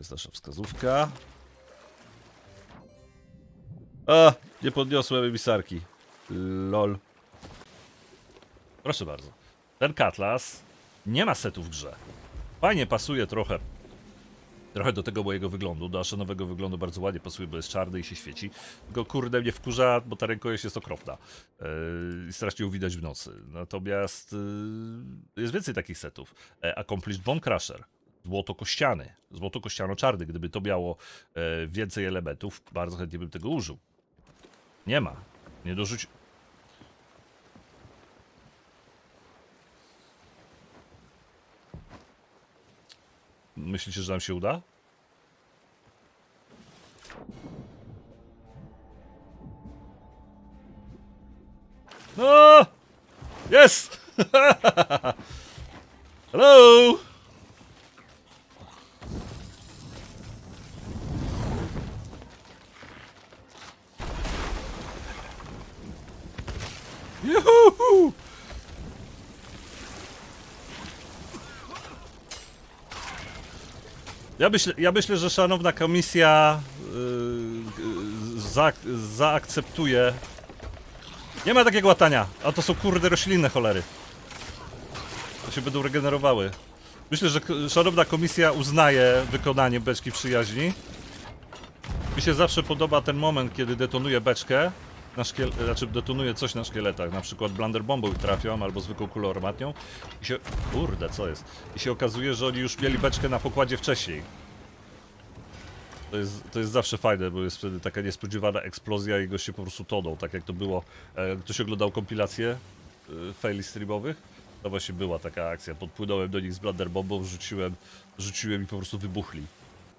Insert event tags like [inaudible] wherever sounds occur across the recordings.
jest nasza wskazówka. A, nie podniosłem emisarki. Lol. Proszę bardzo. Ten Katlas nie ma setu w grze. Fajnie pasuje trochę. Trochę do tego mojego wyglądu, do aszanowego wyglądu bardzo ładnie pasuje, bo jest czarny i się świeci. Tylko kurde mnie wkurza, bo ta rękojeść jest okropna. Yy, I strasznie ją widać w nocy. Natomiast yy, jest więcej takich setów. E, Accomplished Bone Crusher. Złoto kościany. Złoto kościano-czarny. Gdyby to miało e, więcej elementów, bardzo chętnie bym tego użył. Nie ma. Nie dorzuci... Myślicie, że nam się uda? No! Yes! [laughs] Hello! Ja myślę, ja myślę, że szanowna komisja yy, za, zaakceptuje. Nie ma takiego łatania, a to są kurde roślinne cholery. To się będą regenerowały. Myślę, że szanowna komisja uznaje wykonanie beczki przyjaźni. Mi się zawsze podoba ten moment, kiedy detonuje beczkę, na szkiel... znaczy detonuje coś na szkieletach, na przykład blunder bombą ich trafią, albo zwykłą kulą armatnią i się... kurde, co jest? I się okazuje, że oni już mieli beczkę na pokładzie wcześniej. To jest, to jest zawsze fajne, bo jest wtedy taka niespodziewana eksplozja i goście po prostu toną, tak jak to było. E, ktoś oglądał kompilację e, faili streamowych? To właśnie była taka akcja. Podpłynąłem do nich z blunder bombą, rzuciłem, rzuciłem i po prostu wybuchli.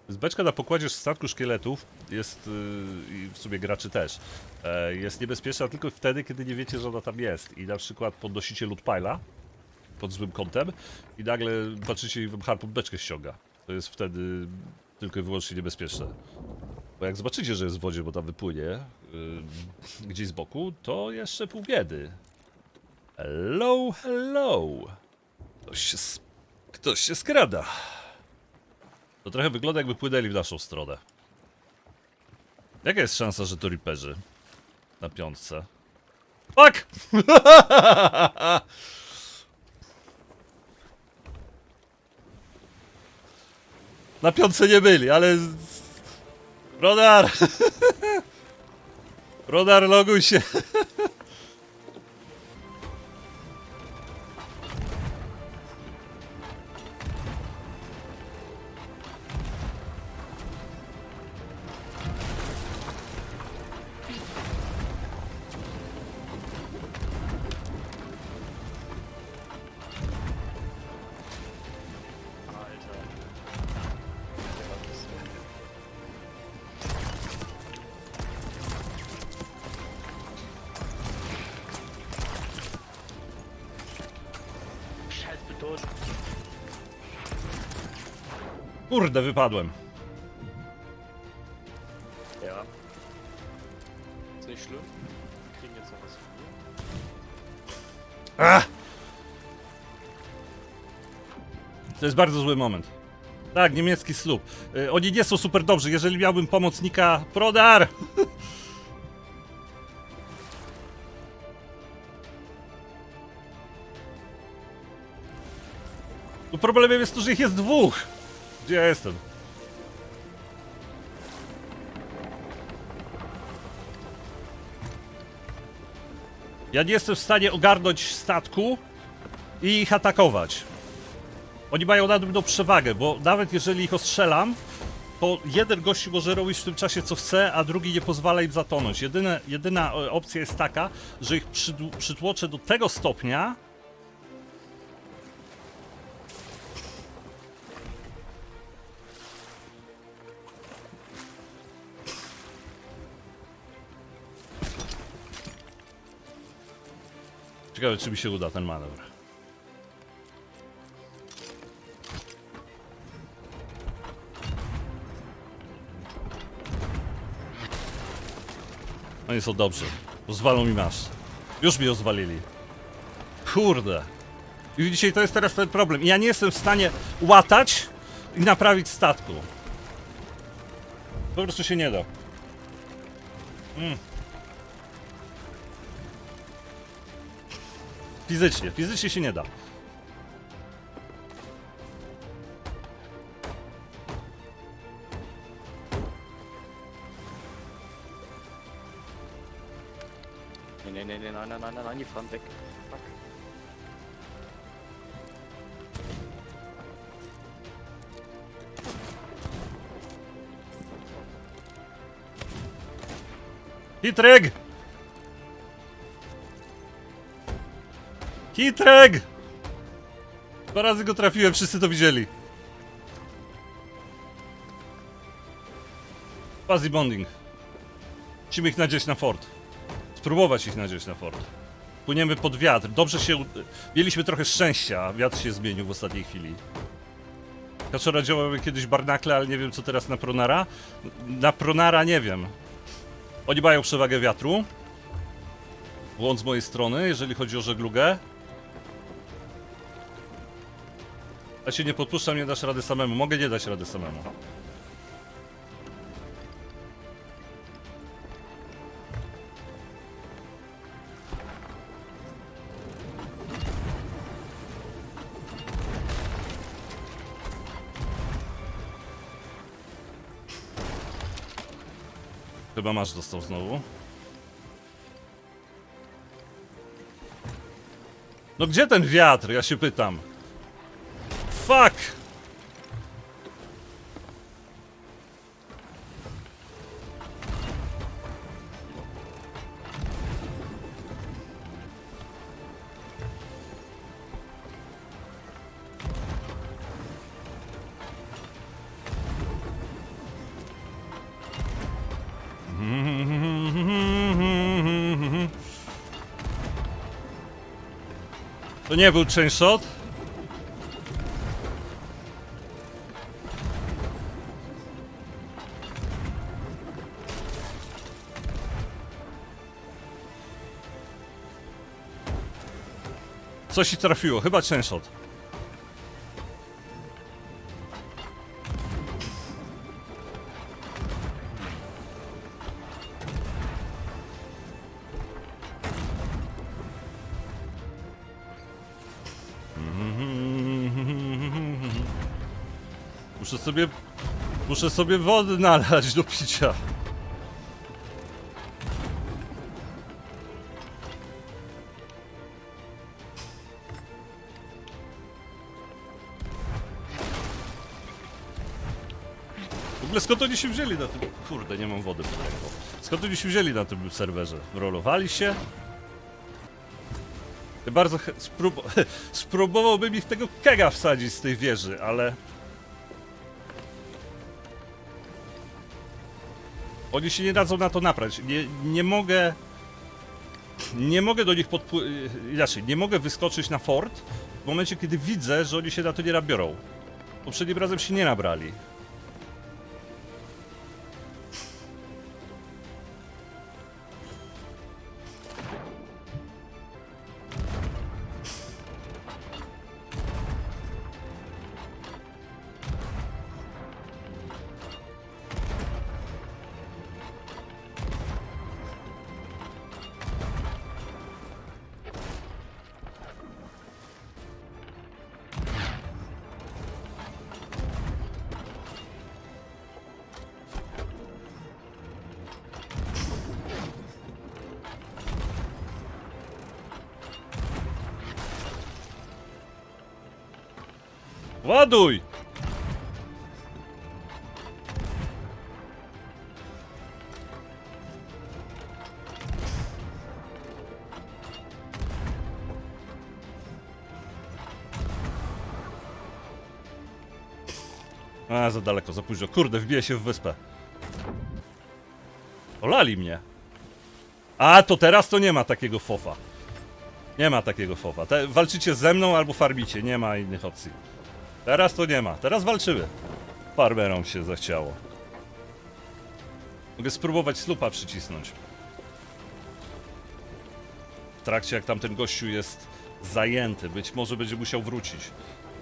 Z beczka na pokładzie statku szkieletów jest, yy, i w sumie graczy też, e, jest niebezpieczna tylko wtedy, kiedy nie wiecie, że ona tam jest. I na przykład podnosicie loot pile'a pod złym kątem i nagle patrzycie i wam harpun beczkę ściąga. To jest wtedy tylko i wyłącznie niebezpieczne. Bo jak zobaczycie, że jest w wodzie, bo tam wypłynie yy, gdzieś z boku, to jeszcze pół biedy. Hello, hello. Ktoś się, ktoś się skrada. To trochę wygląda jakby płynęli w naszą stronę. Jaka jest szansa, że to riperzy? Na piątce. Fuck! [laughs] Na piątce nie byli, ale... Rodar! [laughs] Rodar, loguj się! Kurde, wypadłem. Ja. Kriegen jetzt noch was. Ach! To jest bardzo zły moment. Tak, niemiecki słup. Y, oni nie są super dobrzy. Jeżeli miałbym pomocnika. Prodar! [laughs] No problemem jest to, że ich jest dwóch. Gdzie ja jestem? Ja nie jestem w stanie ogarnąć statku i ich atakować. Oni mają nade mną przewagę, bo nawet jeżeli ich ostrzelam, to jeden gościu może robić w tym czasie co chce, a drugi nie pozwala im zatonąć. Jedyne, jedyna e, opcja jest taka, że ich przytłoczę do tego stopnia, Ciekawe, czy mi się uda ten manewr. Oni są dobrzy. Pozwalą mi masz. Już mi rozwalili. Kurde. I dzisiaj to jest teraz ten problem. Ja nie jestem w stanie łatać i naprawić statku. Po prostu się nie da. Mm. Fizycznie, fizycznie się nie da. Nee, nee, nee, nee, nein, nein, nein, nein, nein, die fahren weg. Fuck. Hitreg! Dwa razy go trafiłem, wszyscy to widzieli. Fuzzy bonding. Musimy ich nadzieć na fort. Spróbować ich nadzieć na fort. Płyniemy pod wiatr. Dobrze się... Mieliśmy trochę szczęścia. Wiatr się zmienił w ostatniej chwili. Kaczora działały kiedyś barnakle, ale nie wiem co teraz na Pronara. Na Pronara nie wiem. Oni mają przewagę wiatru. Błąd z mojej strony, jeżeli chodzi o żeglugę. Ja się nie podpuszczam, nie dasz rady samemu. Mogę nie dać rady samemu. Chyba masz dostał znowu. No gdzie ten wiatr? Ja się pytam. Fuck! To nie był chain Coś ci trafiło, chyba chain shot. [laughs] Muszę sobie... Muszę sobie wody nalać do picia. Ogóle skąd oni się wzięli na tym... Kurde, nie mam wody pod ręką. Skąd oni się wzięli na tym serwerze? Rolowali się? Bardzo sprób [laughs] spróbowałbym ich tego kega wsadzić z tej wieży, ale... Oni się nie dadzą na to naprać. Nie, nie mogę... Nie mogę do nich podpłynąć... Inaczej, nie mogę wyskoczyć na fort w momencie, kiedy widzę, że oni się na to nie nabiorą. Poprzednim razem się nie nabrali. Ładuj! A, za daleko, za późno. Kurde, wbiję się w wyspę. Olali mnie. A, to teraz to nie ma takiego fofa. Nie ma takiego fofa. Te, walczycie ze mną albo farmicie, nie ma innych opcji. Teraz to nie ma. Teraz walczymy. Farmerom się zachciało. Mogę spróbować slupa przycisnąć. W trakcie jak tamten gościu jest zajęty. Być może będzie musiał wrócić.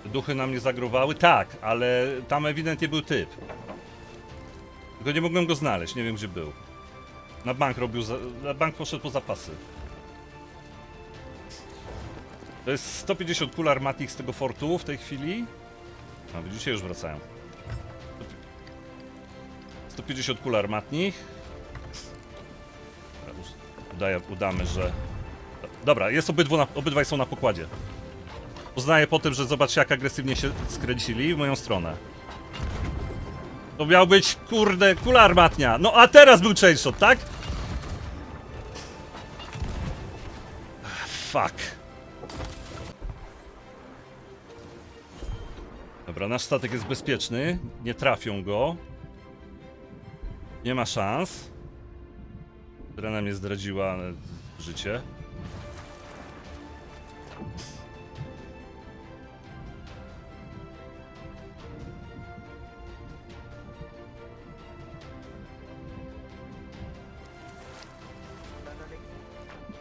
Duchy na mnie zagrowały? Tak, ale tam ewidentnie był typ. Tylko nie mogłem go znaleźć, nie wiem gdzie był. Na bank robił, za, na bank poszedł po zapasy. To jest 150 kul armatnych z tego fortu w tej chwili. A widzicie, już wracają. 150 kul us- Udaje, udamy, że... Dobra, jest obydwu na, obydwaj są na pokładzie. Uznaję po tym, że zobaczcie jak agresywnie się skręcili w moją stronę. To miał być, kurde, kula armatnia. No a teraz był chain shot, tak? Fuck. Dobra, nasz statek jest bezpieczny. Nie trafią go. Nie ma szans. Drena mnie zdradziła życie.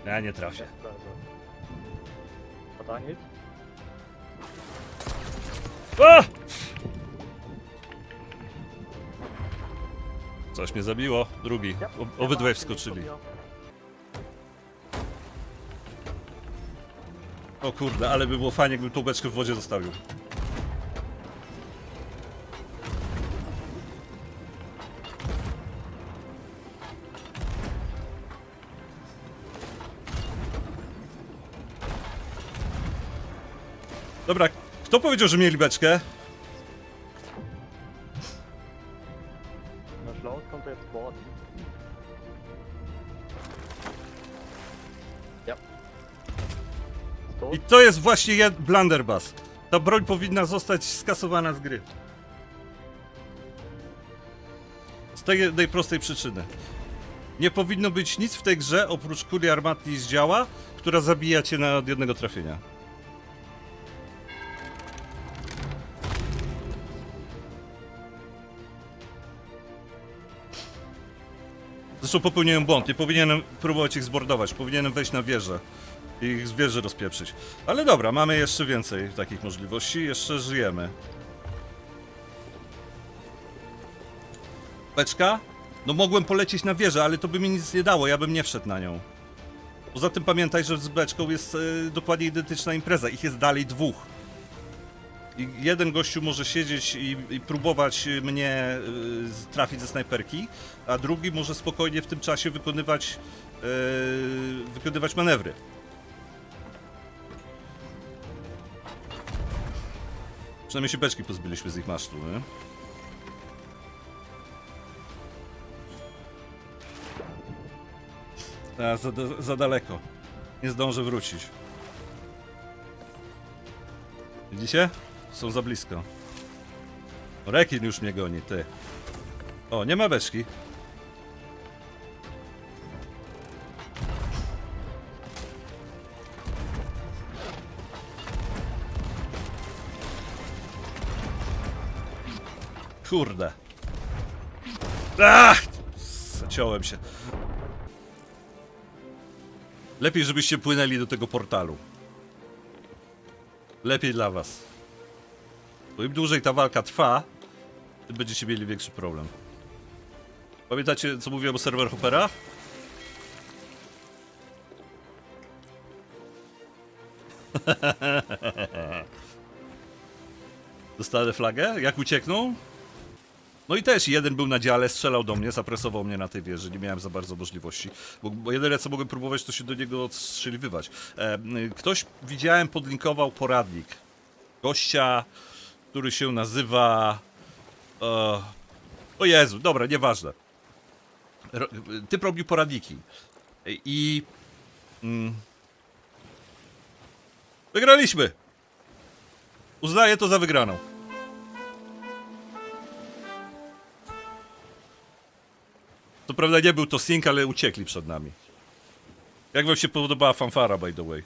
Ja nie trafię. Nicht? A! Coś mnie zabiło. Drugi. O, obydwaj wskoczyli. O kurde, ale by było fajnie, jakbym tą beczkę w wodzie zostawił. Dobra, kto powiedział, że mieli beczkę? Na Schlaus kommt er jetzt Bord. Ja. I to jest właśnie jed- blunderbuss. Ta broń powinna zostać skasowana z gry. Z tej jednej prostej przyczyny. Nie powinno być nic w tej grze oprócz kuli armatnej z działa, która zabija cię na od jednego trafienia. Zresztą popełniłem błąd. Nie powinienem próbować ich zbordować. Powinienem wejść na wieżę i ich z wieży rozpieprzyć. Ale dobra, mamy jeszcze więcej takich możliwości. Jeszcze żyjemy. Beczka? No mogłem polecieć na wieżę, ale to by mi nic nie dało. Ja bym nie wszedł na nią. Poza tym pamiętaj, że z beczką jest e, dokładnie identyczna impreza. Ich jest dalej dwóch. Jeden gościu może siedzieć i, i próbować mnie y, trafić ze snajperki, a drugi może spokojnie w tym czasie wykonywać, y, wykonywać manewry. Przynajmniej się beczki pozbyliśmy z ich masztu, nie? A, za, za daleko. Nie zdążę wrócić. Widzicie? Są za blisko. Rekin już mnie goni, ty. O, nie ma beczki. Kurde. Ach! Zaciąłem się. Lepiej, żebyście płynęli do tego portalu. Lepiej dla was. Bo im dłużej ta walka trwa, tym będziecie mieli większy problem. Pamiętacie, co mówiłem o serwer hoperach? [laughs] Dostanę flagę? Jak uciekną? No i też jeden był na dziale, strzelał do mnie, zapresował mnie na tej wieży, nie miałem za bardzo możliwości. Bo, bo jedyne co mogłem próbować, to się do niego odstrzeliwywać. E, ktoś, widziałem, podlinkował poradnik. Gościa, który się nazywa... E, o Jezu, dobra, nieważne. Ro, typ robił poradniki. I... Mm, wygraliśmy! Uznaję to za wygraną. To prawda nie był to sync, ale uciekli przed nami. Jak wam się podobała fanfara, by the way?